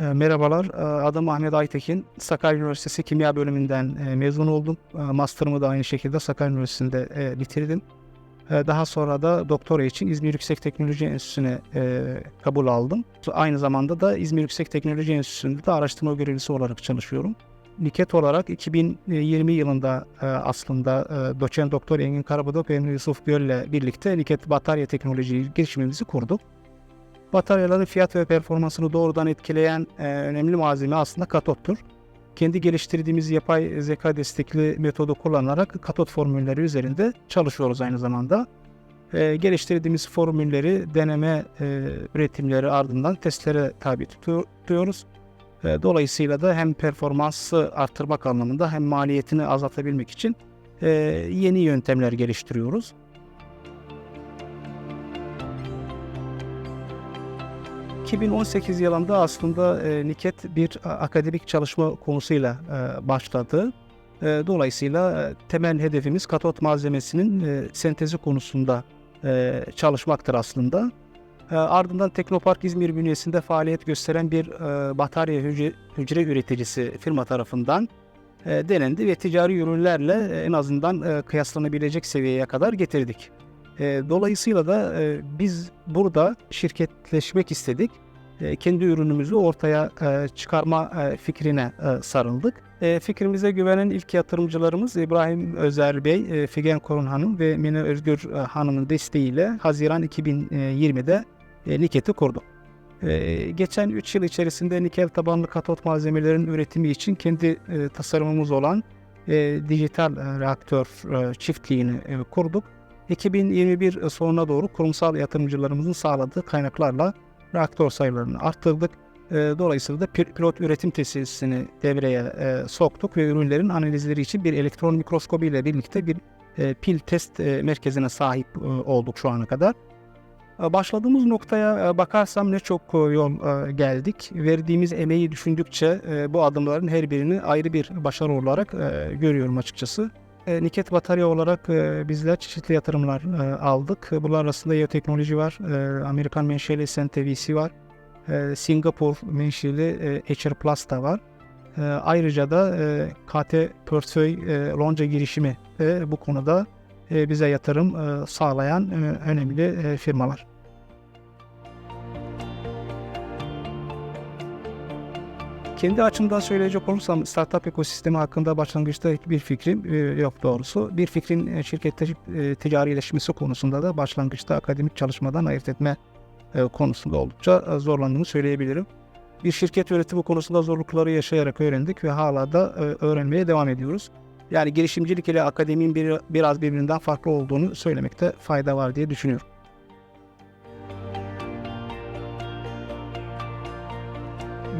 E, Merhabalar, e, adım Ahmet Aytekin. Sakarya Üniversitesi Kimya Bölümünden e, mezun oldum. Master'ımı da aynı şekilde Sakarya Üniversitesi'nde bitirdim. Daha sonra da doktora için İzmir Yüksek Teknoloji Enstitüsü'ne kabul aldım. Aynı zamanda da İzmir Yüksek Teknoloji Enstitüsü'nde de araştırma görevlisi olarak çalışıyorum. Niket olarak 2020 yılında aslında doçent doktor Engin Karabudok ve Yusuf Göl'le birlikte Niket Batarya Teknoloji girişimimizi kurduk. Bataryaların fiyat ve performansını doğrudan etkileyen e, önemli malzeme aslında katottur. Kendi geliştirdiğimiz yapay zeka destekli metodu kullanarak katot formülleri üzerinde çalışıyoruz aynı zamanda. E, geliştirdiğimiz formülleri deneme e, üretimleri ardından testlere tabi tutu- tutuyoruz. E, dolayısıyla da hem performansı arttırmak anlamında hem maliyetini azaltabilmek için e, yeni yöntemler geliştiriyoruz. 2018 yılında aslında e, Niket bir a- akademik çalışma konusuyla e, başladı. E, dolayısıyla e, temel hedefimiz katot malzemesinin e, sentezi konusunda e, çalışmaktır aslında. E, ardından Teknopark İzmir bünyesinde faaliyet gösteren bir e, batarya hücre, hücre üreticisi firma tarafından e, denendi ve ticari ürünlerle e, en azından e, kıyaslanabilecek seviyeye kadar getirdik. E, dolayısıyla da e, biz burada şirketleşmek istedik. E, kendi ürünümüzü ortaya e, çıkarma fikrine sarıldık. Fikrimize güvenen ilk yatırımcılarımız İbrahim Özer Bey, Figen Korun Hanım ve Mine Özgür Hanım'ın desteğiyle Haziran 2020'de e, Niket'i kurduk. Geçen 3 yıl içerisinde nikel tabanlı katot malzemelerin üretimi için kendi tasarımımız olan dijital reaktör çiftliğini kurduk. 2021 sonuna doğru kurumsal yatırımcılarımızın sağladığı kaynaklarla reaktör sayılarını arttırdık. E, Dolayısıyla da pil- pilot üretim tesisini devreye e, soktuk ve ürünlerin analizleri için bir elektron mikroskobu ile birlikte bir e, pil test merkezine sahip olduk şu ana kadar. Başladığımız noktaya bakarsam ne çok yol geldik. Verdiğimiz emeği düşündükçe bu adımların her birini ayrı bir başarı olarak görüyorum açıkçası. E, Niket Batarya olarak e, bizler çeşitli yatırımlar e, aldık. Bunlar arasında Yeoteknoloji var, e, Amerikan menşeli SNTVC var, e, Singapur menşeli e, HR Plus da var. E, ayrıca da e, KT Portföy e, Lonca girişimi bu konuda e, bize yatırım e, sağlayan e, önemli e, firmalar. Kendi açımdan söyleyecek olursam startup ekosistemi hakkında başlangıçta hiçbir fikrim e, yok doğrusu. Bir fikrin e, şirkette e, ticarileşmesi konusunda da başlangıçta akademik çalışmadan ayırt etme konusunda oldukça zorlandığımı söyleyebilirim. Bir şirket yönetimi konusunda zorlukları yaşayarak öğrendik ve hala da öğrenmeye devam ediyoruz. Yani girişimcilik ile akademinin bir, biraz birbirinden farklı olduğunu söylemekte fayda var diye düşünüyorum.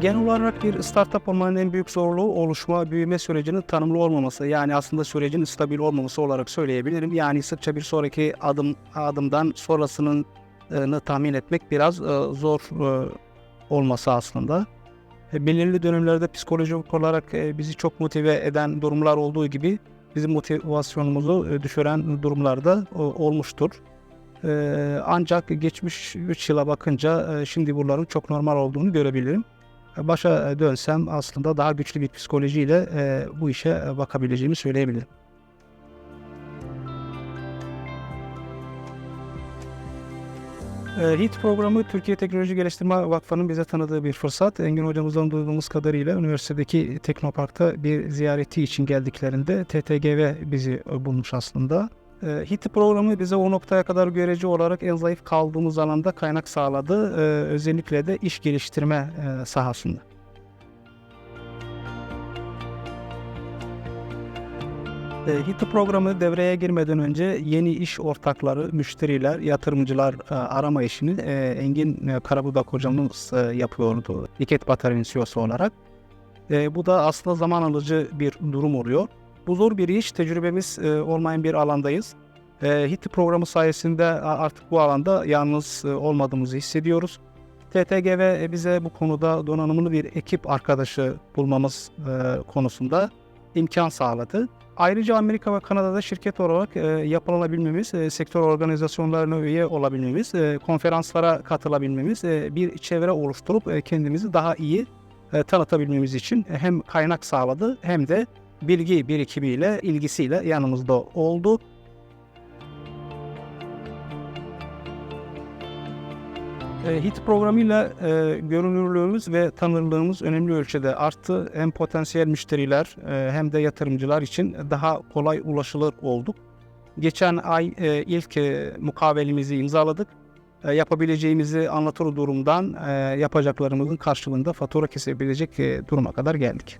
Genel olarak bir startup olmanın en büyük zorluğu oluşma, büyüme sürecinin tanımlı olmaması. Yani aslında sürecin stabil olmaması olarak söyleyebilirim. Yani sıkça bir sonraki adım adımdan sonrasının e, tahmin etmek biraz e, zor e, olması aslında. E, belirli dönemlerde psikolojik olarak bizi çok motive eden durumlar olduğu gibi bizim motivasyonumuzu düşüren durumlarda olmuştur. Ancak geçmiş 3 yıla bakınca şimdi bunların çok normal olduğunu görebilirim başa dönsem aslında daha güçlü bir psikolojiyle e, bu işe bakabileceğimi söyleyebilirim. E, HIT programı Türkiye Teknoloji Geliştirme Vakfı'nın bize tanıdığı bir fırsat. Engin hocamızdan duyduğumuz kadarıyla üniversitedeki Teknopark'ta bir ziyareti için geldiklerinde TTGV bizi bulmuş aslında. E, HIT programı bize o noktaya kadar görece olarak en zayıf kaldığımız alanda kaynak sağladı. E, özellikle de iş geliştirme e, sahasında. E, HIT programı devreye girmeden önce yeni iş ortakları, müşteriler, yatırımcılar e, arama işini e, Engin e, Karabudak hocamız yapıyordu. Niket Batarya'nın CEO'su olarak. Bu da aslında zaman alıcı bir durum oluyor. Bu zor bir iş, tecrübemiz e, olmayan bir alandayız. E, HIT programı sayesinde artık bu alanda yalnız e, olmadığımızı hissediyoruz. TTGV bize bu konuda donanımlı bir ekip arkadaşı bulmamız e, konusunda imkan sağladı. Ayrıca Amerika ve Kanada'da şirket olarak e, yapılabilmemiz, e, sektör organizasyonlarına üye olabilmemiz, e, konferanslara katılabilmemiz, e, bir çevre oluşturup e, kendimizi daha iyi e, tanıtabilmemiz için hem kaynak sağladı hem de bilgi birikimiyle, ilgisiyle yanımızda oldu. E, HIT programıyla e, görünürlüğümüz ve tanınırlığımız önemli ölçüde arttı. Hem potansiyel müşteriler e, hem de yatırımcılar için daha kolay ulaşılır olduk. Geçen ay e, ilk e, mukabelimizi imzaladık. E, yapabileceğimizi anlatır durumdan e, yapacaklarımızın karşılığında fatura kesebilecek e, duruma kadar geldik.